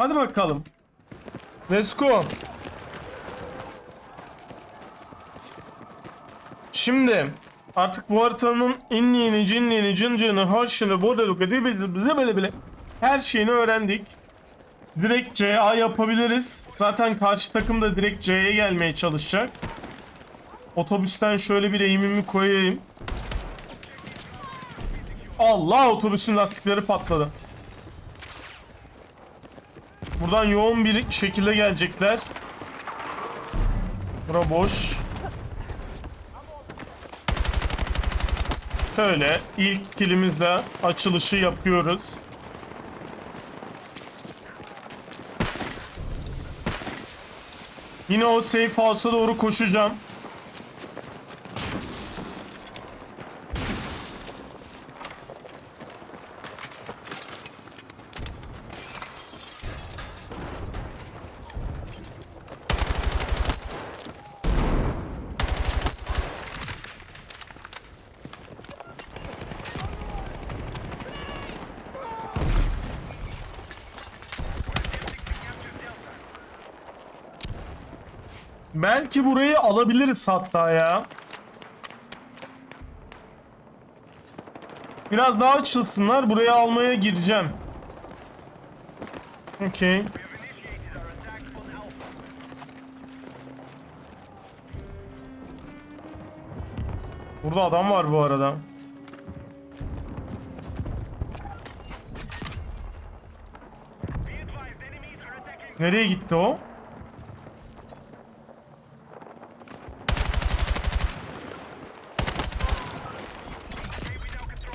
Hadi bakalım. Let's go. Şimdi artık bu haritanın inliğini, cinliğini, cıncığını, harşını, bodaluka, bile bile bile her şeyini öğrendik. Direkt CA yapabiliriz. Zaten karşı takım da direkt C'ye gelmeye çalışacak. Otobüsten şöyle bir eğimimi koyayım. Allah otobüsün lastikleri patladı. Buradan yoğun bir şekilde gelecekler. Bura boş. Şöyle ilk kilimizle açılışı yapıyoruz. Yine o safe house'a doğru koşacağım. Belki burayı alabiliriz hatta ya. Biraz daha açılsınlar. Buraya almaya gireceğim. Okey. Burada adam var bu arada. Nereye gitti o?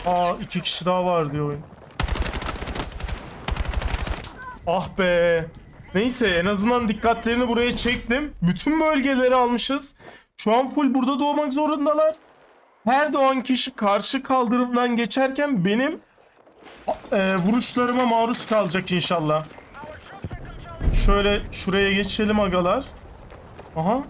Aa iki kişi daha var diyor oyun. Ah be. Neyse en azından dikkatlerini buraya çektim. Bütün bölgeleri almışız. Şu an full burada doğmak zorundalar. Her doğan kişi karşı kaldırımdan geçerken benim e, vuruşlarıma maruz kalacak inşallah. Şöyle şuraya geçelim agalar. Aha.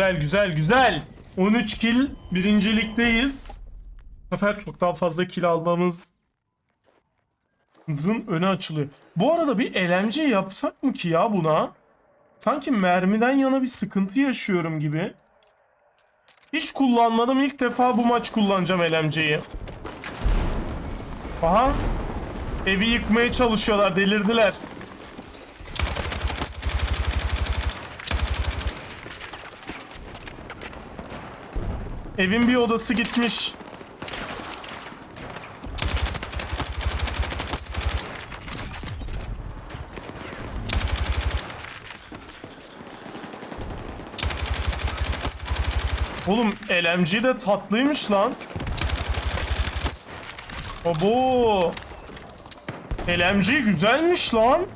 Güzel güzel güzel. 13 kill birincilikteyiz. Bu sefer çok daha fazla kill almamızın önü açılıyor. Bu arada bir LMG yapsak mı ki ya buna? Sanki mermiden yana bir sıkıntı yaşıyorum gibi. Hiç kullanmadım. İlk defa bu maç kullanacağım LMG'yi. Aha. Evi yıkmaya çalışıyorlar. Delirdiler. Evin bir odası gitmiş. Oğlum LMG de tatlıymış lan. Abo. LMG güzelmiş lan.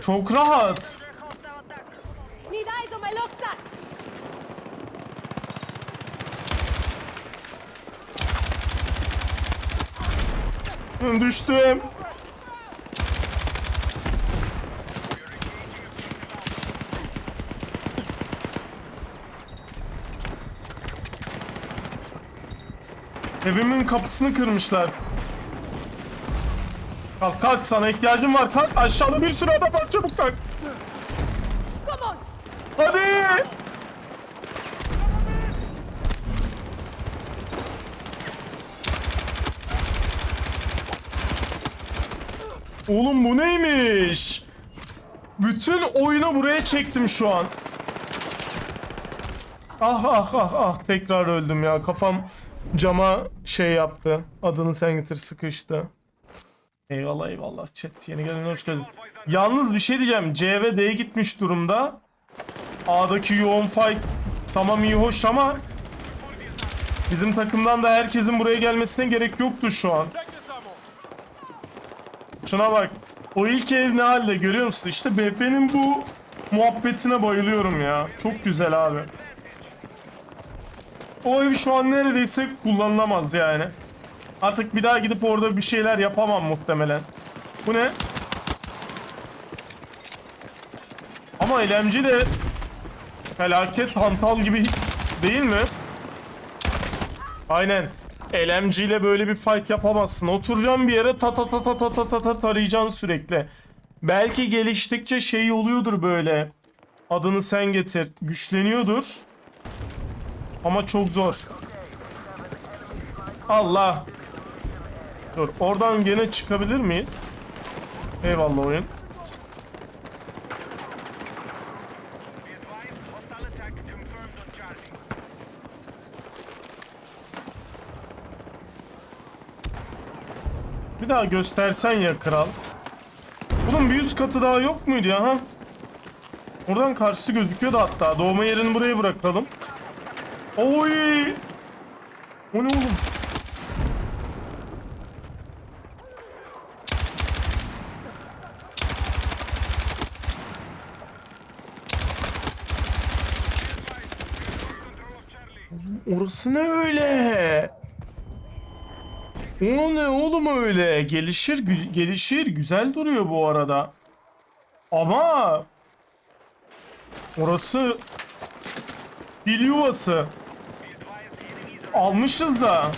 Çok rahat. Düştüm. Evimin kapısını kırmışlar. Kalk kalk sana ihtiyacım var kalk aşağıda bir sürü adam var çabuk kalk. Come on! Hadi. Oğlum bu neymiş? Bütün oyunu buraya çektim şu an. Ah ah ah ah tekrar öldüm ya kafam cama şey yaptı. Adını sen getir sıkıştı. Eyvallah eyvallah chat yeni gelen hoş geldin. Yalnız bir şey diyeceğim C ve D gitmiş durumda. A'daki yoğun fight tamam iyi hoş ama bizim takımdan da herkesin buraya gelmesine gerek yoktu şu an. Şuna bak. O ilk ev ne halde görüyor musun? İşte BF'nin bu muhabbetine bayılıyorum ya. Çok güzel abi. O ev şu an neredeyse kullanılamaz yani. Artık bir daha gidip orada bir şeyler yapamam muhtemelen. Bu ne? Ama elemci de felaket hantal gibi değil mi? Aynen. LMG ile böyle bir fight yapamazsın. Oturacağım bir yere ta ta ta ta ta ta ta ta tarayacaksın sürekli. Belki geliştikçe şey oluyordur böyle. Adını sen getir. Güçleniyordur. Ama çok zor. Allah. Dur oradan gene çıkabilir miyiz? Eyvallah oyun. Daha göstersen ya kral. Bunun bir üst katı daha yok muydu ya ha? Oradan karşısı gözüküyordu hatta. Doğma yerini buraya bırakalım. Oy! O ne oğlum? Orası ne öyle? O ne oğlum öyle? Gelişir gü- gelişir güzel duruyor bu arada. Ama orası fil yuvası. Almışız da.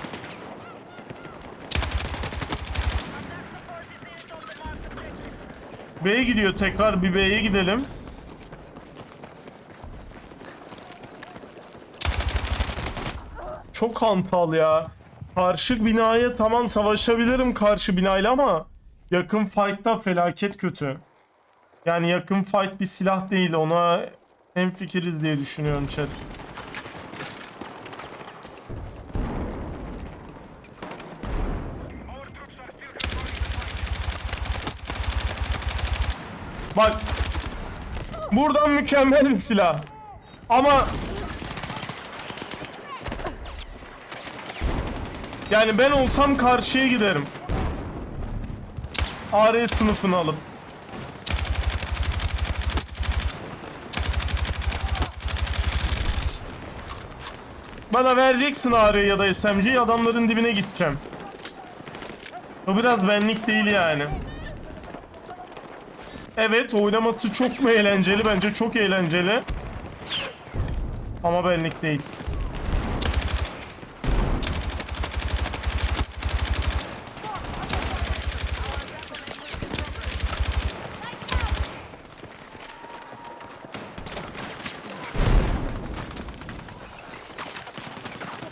B'ye gidiyor tekrar bir B'ye gidelim. Çok hantal ya. Karşı binaya tamam savaşabilirim karşı binayla ama yakın fight'ta felaket kötü. Yani yakın fight bir silah değil ona hem fikiriz diye düşünüyorum chat. Bak. Buradan mükemmel bir silah. Ama Yani ben olsam karşıya giderim. AR sınıfını alıp. Bana vereceksin AR ya da SMG'yi adamların dibine gideceğim. O biraz benlik değil yani. Evet oynaması çok mu eğlenceli? Bence çok eğlenceli. Ama benlik değil.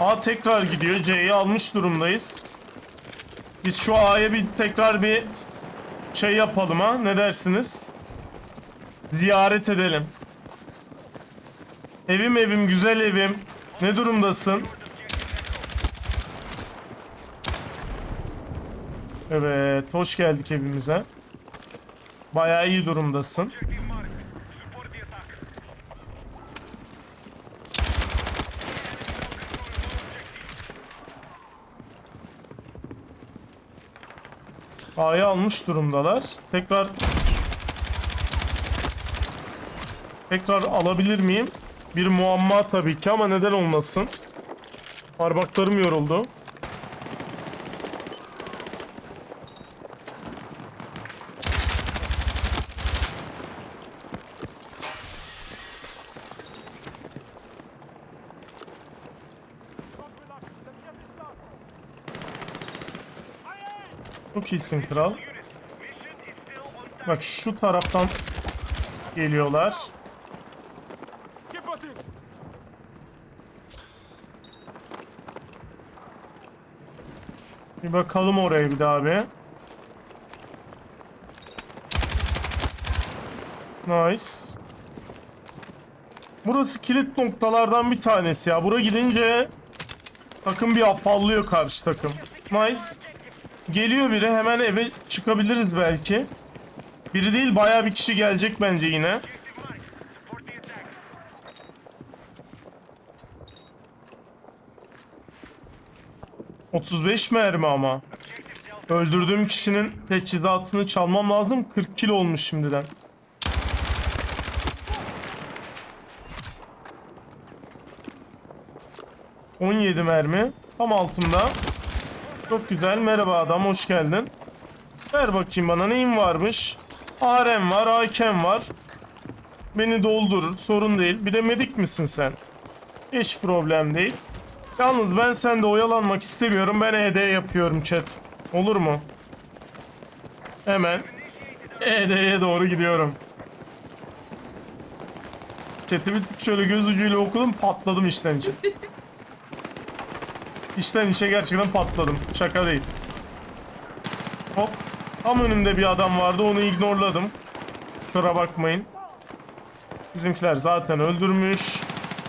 A tekrar gidiyor. C'yi almış durumdayız. Biz şu A'ya bir tekrar bir şey yapalım ha. Ne dersiniz? Ziyaret edelim. Evim evim güzel evim. Ne durumdasın? Evet, hoş geldik evimize. Bayağı iyi durumdasın. A'yı almış durumdalar. Tekrar Tekrar alabilir miyim? Bir muamma tabii ki ama neden olmasın? Parmaklarım yoruldu. Çok iyisin kral. Bak şu taraftan geliyorlar. Bir bakalım oraya bir daha bir. Nice. Burası kilit noktalardan bir tanesi ya. Bura gidince takım bir afallıyor karşı takım. Nice. Geliyor biri hemen eve çıkabiliriz belki. Biri değil baya bir kişi gelecek bence yine. Otuz beş mermi ama. Öldürdüğüm kişinin teçhizatını çalmam lazım. 40 kilo olmuş şimdiden. On yedi mermi. Tam altımda. Çok güzel. Merhaba adam hoş geldin. Ver bakayım bana neyin varmış. ARM var, AKM var. Beni doldurur sorun değil. Bir de medik misin sen? Hiç problem değil. Yalnız ben sende oyalanmak istemiyorum. Ben ED yapıyorum chat. Olur mu? Hemen ED'ye doğru gidiyorum. Chat'i bir şöyle göz ucuyla okudum patladım işten içe. İşten içe gerçekten patladım. Şaka değil. Hop. Tam önümde bir adam vardı onu ignorladım. Kusura bakmayın. Bizimkiler zaten öldürmüş.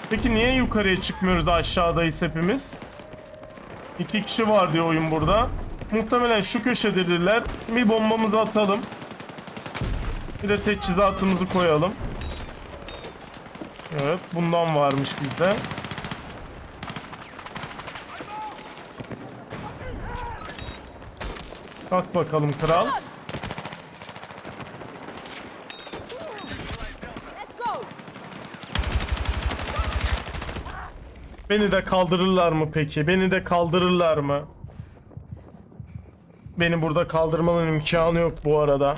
Peki niye yukarıya çıkmıyoruz da aşağıdayız hepimiz? İki kişi var diyor oyun burada. Muhtemelen şu köşededirler. Bir bombamızı atalım. Bir de teçhizatımızı koyalım. Evet bundan varmış bizde. Kalk bakalım kral. Beni de kaldırırlar mı peki? Beni de kaldırırlar mı? Beni burada kaldırmanın imkanı yok bu arada.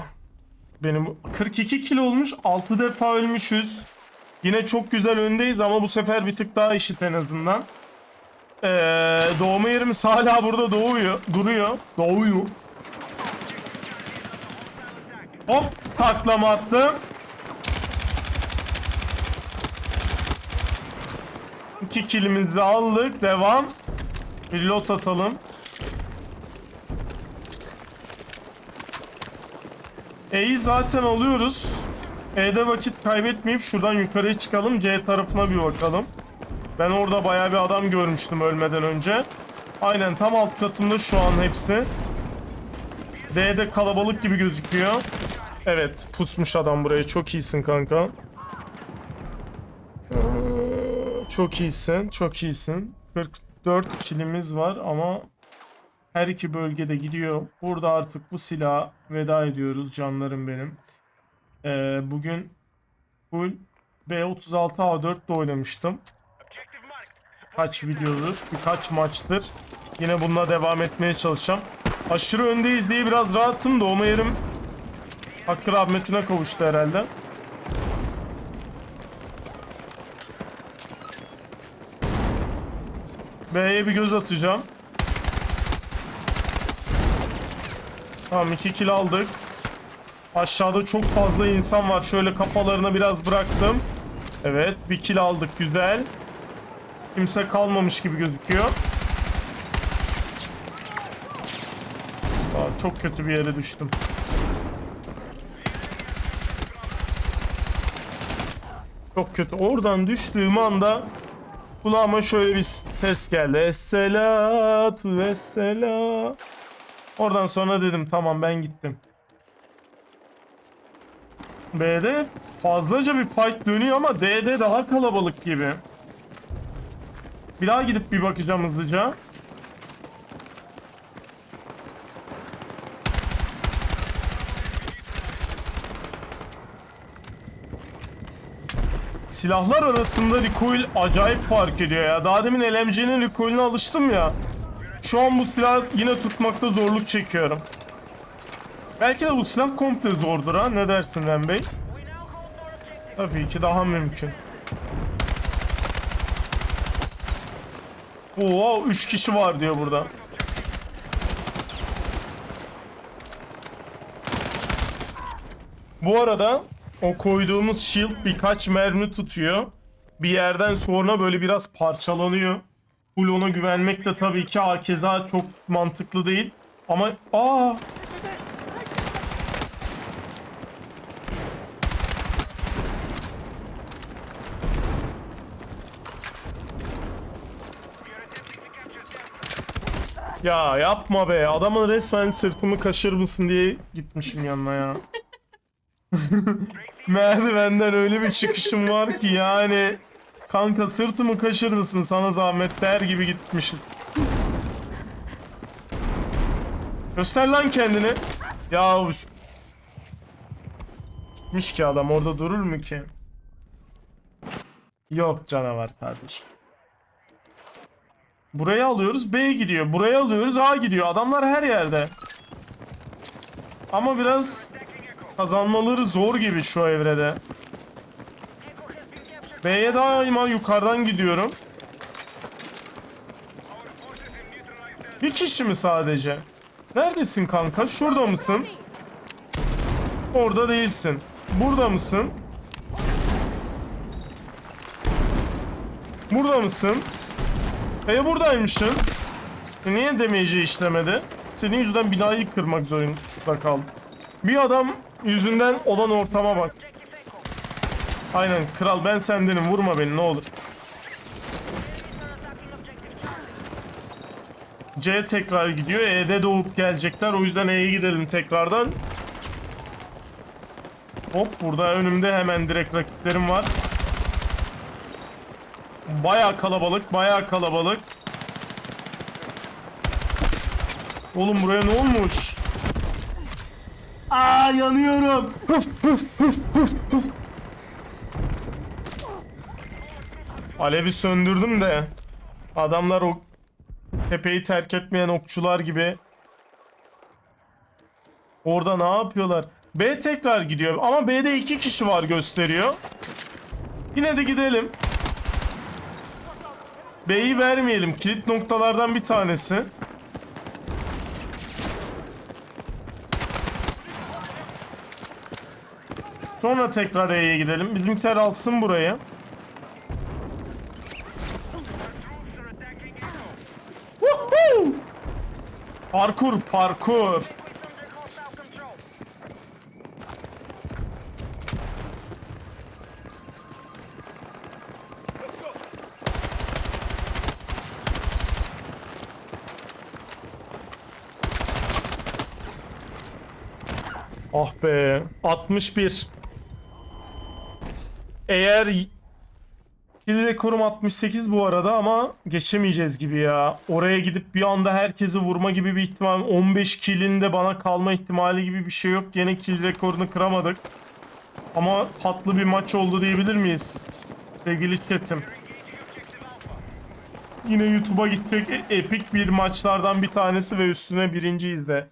Benim 42 kilo olmuş. 6 defa ölmüşüz. Yine çok güzel öndeyiz ama bu sefer bir tık daha eşit en azından. Ee, doğma yerimiz hala burada doğuyor. Duruyor. Doğuyor. Hop taklama attım. İki kilimizi aldık. Devam. Reload atalım. E'yi zaten alıyoruz. E'de vakit kaybetmeyip şuradan yukarıya çıkalım. C tarafına bir bakalım. Ben orada bayağı bir adam görmüştüm ölmeden önce. Aynen tam alt katımda şu an hepsi. D'de kalabalık gibi gözüküyor. Evet pusmuş adam buraya. Çok iyisin kanka. Çok iyisin, çok iyisin. 44 kilimiz var ama her iki bölgede gidiyor. Burada artık bu silaha veda ediyoruz canlarım benim. Ee, bugün full B36A4 de oynamıştım. Kaç videodur, birkaç maçtır. Yine bununla devam etmeye çalışacağım. Aşırı öndeyiz diye biraz rahatım. Doğma yerim hakkı rahmetine kavuştu herhalde. B'ye bir göz atacağım. Tamam 2 kill aldık. Aşağıda çok fazla insan var. Şöyle kafalarına biraz bıraktım. Evet bir kill aldık güzel. Kimse kalmamış gibi gözüküyor. Aa, çok kötü bir yere düştüm. Çok kötü. Oradan düştüğüm anda kulağıma şöyle bir ses geldi. Esselatu vesselam. Oradan sonra dedim tamam ben gittim. B'de fazlaca bir fight dönüyor ama D'de daha kalabalık gibi. Bir daha gidip bir bakacağım hızlıca. Silahlar arasında recoil acayip fark ediyor ya. Daha demin LMG'nin recoil'ine alıştım ya. Şu an bu silah yine tutmakta zorluk çekiyorum. Belki de bu silah komple zordur ha. Ne dersin Ren Bey? Tabii ki daha mümkün. Oo 3 kişi var diyor burada. Bu arada o koyduğumuz shield birkaç mermi tutuyor. Bir yerden sonra böyle biraz parçalanıyor. Full ona güvenmek de tabii ki hakeza çok mantıklı değil. Ama aa Ya yapma be. Adamın resmen sırtımı kaşır mısın diye gitmişim yanına ya. Merdivenden öyle bir çıkışım var ki yani kanka sırtımı kaşır mısın sana zahmet der gibi gitmişiz. Göster lan kendini. Ya gitmiş ki adam orada durur mu ki? Yok canavar kardeşim. Buraya alıyoruz B gidiyor. Buraya alıyoruz A gidiyor. Adamlar her yerde. Ama biraz kazanmaları zor gibi şu evrede. B'ye daima yukarıdan gidiyorum. Bir kişi mi sadece? Neredesin kanka? Şurada mısın? Orada değilsin. Burada mısın? Burada mısın? E buradaymışsın. E niye damage'i işlemedi? Senin yüzünden binayı kırmak zorunda kaldım. Bir adam yüzünden olan ortama bak. Aynen kral ben sendenim vurma beni ne olur. C tekrar gidiyor. E'de doğup gelecekler. O yüzden E'ye gidelim tekrardan. Hop burada önümde hemen direkt rakiplerim var. Baya kalabalık, baya kalabalık. Oğlum buraya ne olmuş? Aa yanıyorum. Alevi söndürdüm de adamlar o tepeyi terk etmeyen okçular gibi orada ne yapıyorlar? B tekrar gidiyor ama B'de iki kişi var gösteriyor. Yine de gidelim. B'yi vermeyelim. Kilit noktalardan bir tanesi. Sonra tekrar E'ye gidelim. Bizimkiler alsın burayı. Parkur, parkur. Ah be. 61. Eğer kill rekorum 68 bu arada ama geçemeyeceğiz gibi ya. Oraya gidip bir anda herkesi vurma gibi bir ihtimal 15 kill'in de bana kalma ihtimali gibi bir şey yok. Gene kill rekorunu kıramadık. Ama tatlı bir maç oldu diyebilir miyiz? Sevgili chatim. Yine YouTube'a gidecek e- epik bir maçlardan bir tanesi ve üstüne birinciyiz de.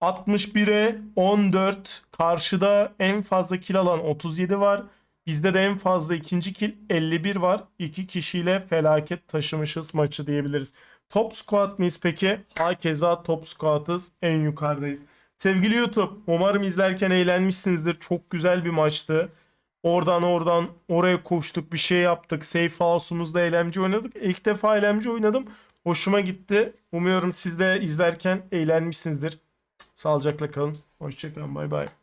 61'e 14. Karşıda en fazla kill alan 37 var. Bizde de en fazla ikinci kill 51 var. İki kişiyle felaket taşımışız maçı diyebiliriz. Top squad mıyız peki? Hakeza top squad'ız. En yukarıdayız. Sevgili YouTube umarım izlerken eğlenmişsinizdir. Çok güzel bir maçtı. Oradan oradan oraya koştuk bir şey yaptık. Safe House'umuzda eğlence oynadık. İlk defa eğlence oynadım. Hoşuma gitti. Umuyorum siz de izlerken eğlenmişsinizdir. Sağlıcakla kalın. Hoşçakalın. Bay bay.